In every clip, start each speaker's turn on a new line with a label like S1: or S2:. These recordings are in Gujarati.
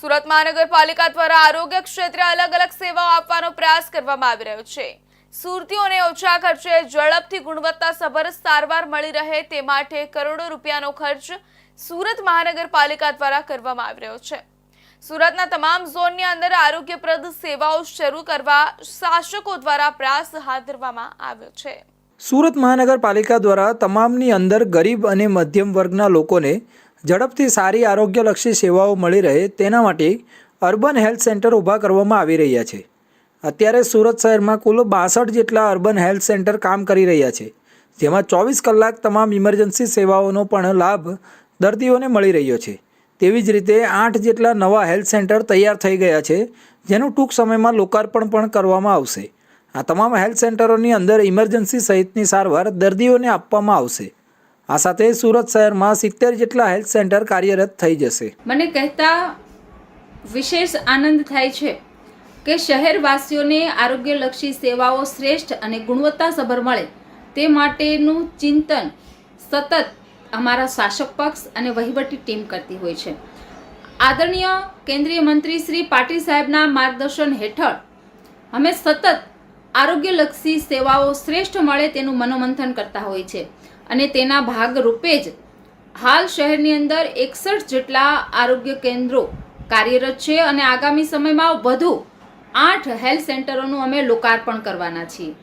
S1: સુરત મહાનગરપાલિકા દ્વારા આરોગ્ય ક્ષેત્રે અલગ અલગ સેવાઓ આપવાનો પ્રયાસ કરવામાં આવી રહ્યો છે. સુરતીઓને ઓછા ખર્ચે ઝડપથી ગુણવત્તાસભર સારવાર મળી રહે તે માટે કરોડો રૂપિયાનો ખર્ચ સુરત મહાનગરપાલિકા દ્વારા કરવામાં આવી રહ્યો છે. સુરતના તમામ ઝોનની અંદર આરોગ્યપ્રદ સેવાઓ શરૂ કરવા શાસકો દ્વારા પ્રયાસ હાથ ધરવામાં આવ્યો છે.
S2: સુરત મહાનગરપાલિકા દ્વારા તમામની અંદર ગરીબ અને મધ્યમ વર્ગના લોકોને ઝડપથી સારી આરોગ્યલક્ષી સેવાઓ મળી રહે તેના માટે અર્બન હેલ્થ સેન્ટર ઊભા કરવામાં આવી રહ્યા છે. અત્યારે સુરત શહેરમાં કુલ બાસઠ જેટલા અર્બન હેલ્થ સેન્ટર કામ કરી રહ્યા છે, જેમાં ચોવીસ કલાક તમામ ઇમરજન્સી સેવાઓનો પણ લાભ દર્દીઓને મળી રહ્યો છે. તેવી જ રીતે આઠ જેટલા નવા હેલ્થ સેન્ટર તૈયાર થઈ ગયા છે, જેનું ટૂંક સમયમાં લોકાર્પણ પણ કરવામાં આવશે. આ તમામ હેલ્થ સેન્ટરોની અંદર ઇમરજન્સી સહિતની સારવાર દર્દીઓને આપવામાં આવશે. આ સાથે સુરત શહેરમાં સિત્તેર જેટલા હેલ્થ સેન્ટર કાર્યરત થઈ જશે.
S3: મને કહેતા વિશેષ આનંદ થાય છે કે શહેરવાસીઓને આરોગ્યલક્ષી સેવાઓ શ્રેષ્ઠ અને ગુણવત્તાસભર મળે તે માટેનું ચિંતન સતત અમારા શાસક પક્ષ અને વહીવટી ટીમ કરતી હોય છે. આદરણીય કેન્દ્રીય મંત્રી શ્રી પાટીલ સાહેબના માર્ગદર્શન હેઠળ અમે સતત આરોગ્યલક્ષી સેવાઓ શ્રેષ્ઠ મળે તેનું મનોમંથન કરતા હોય છે. અને તેના ભાગરૂપે જ હાલ શહેરની અંદર એકસઠ જેટલા આરોગ્ય કેન્દ્રો કાર્યરત છે અને આગામી સમયમાં વધુ આઠ હેલ્થ સેન્ટરોનું અમે લોકાર્પણ કરવાના છીએ.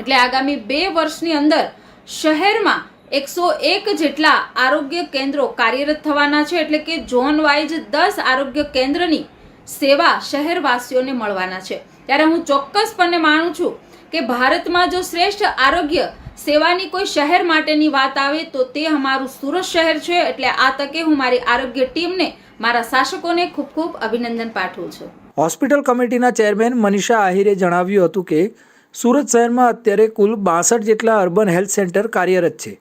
S3: એટલે આગામી બે વર્ષની અંદર શહેરમાં એકસો એક જેટલા આરોગ્ય કેન્દ્રો કાર્યરત થવાના છે, એટલે કે ઝોન વાઇઝ દસ આરોગ્ય કેન્દ્રની સેવા શહેરવાસીઓને મળવાના છે. ત્યારે હું ચોક્કસપણે માનું છું કે ભારતમાં જો શ્રેષ્ઠ આરોગ્ય સેવાની કોઈ શહેર માટેની વાત આવે તો તે અમારું સુરત શહેર છે, એટલે આ તકે હું મારી આરોગ્ય ટીમને, મારા શાસકોને ખૂબ ખૂબ અભિનંદન પાઠવું છું.
S2: હોસ્પિટલ કમિટીના ચેરમેન મનીષા આહિરે જણાવ્યું હતું કે, સુરત શહેરમાં અત્યારે કુલ બાસઠ જેટલા અર્બન હેલ્થ સેન્ટર કાર્યરત છે.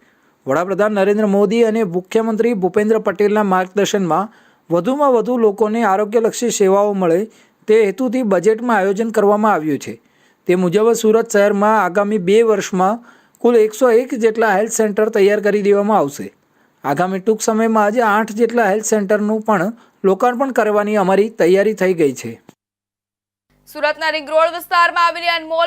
S2: વડાપ્રધાન નરેન્દ્ર મોદી અને મુખ્યમંત્રી ભૂપેન્દ્ર પટેલના માર્ગદર્શનમાં વધુમાં વધુ લોકોને આરોગ્યલક્ષી સેવાઓ મળે તે હેતુથી બજેટમાં આયોજન કરવામાં આવ્યું છે. તે મુજબ સુરત શહેરમાં આગામી બે વર્ષમાં કુલ એકસો એક જેટલા હેલ્થ સેન્ટર તૈયાર કરી દેવામાં આવશે. આગામી ટૂંક સમયમાં આજે આઠ જેટલા હેલ્થ સેન્ટરનું પણ લોકાર્પણ કરવાની અમારી તૈયારી થઈ ગઈ છે.
S1: સુરતના રિંગ રોડ વિસ્તારમાં આવેલી અનમોલ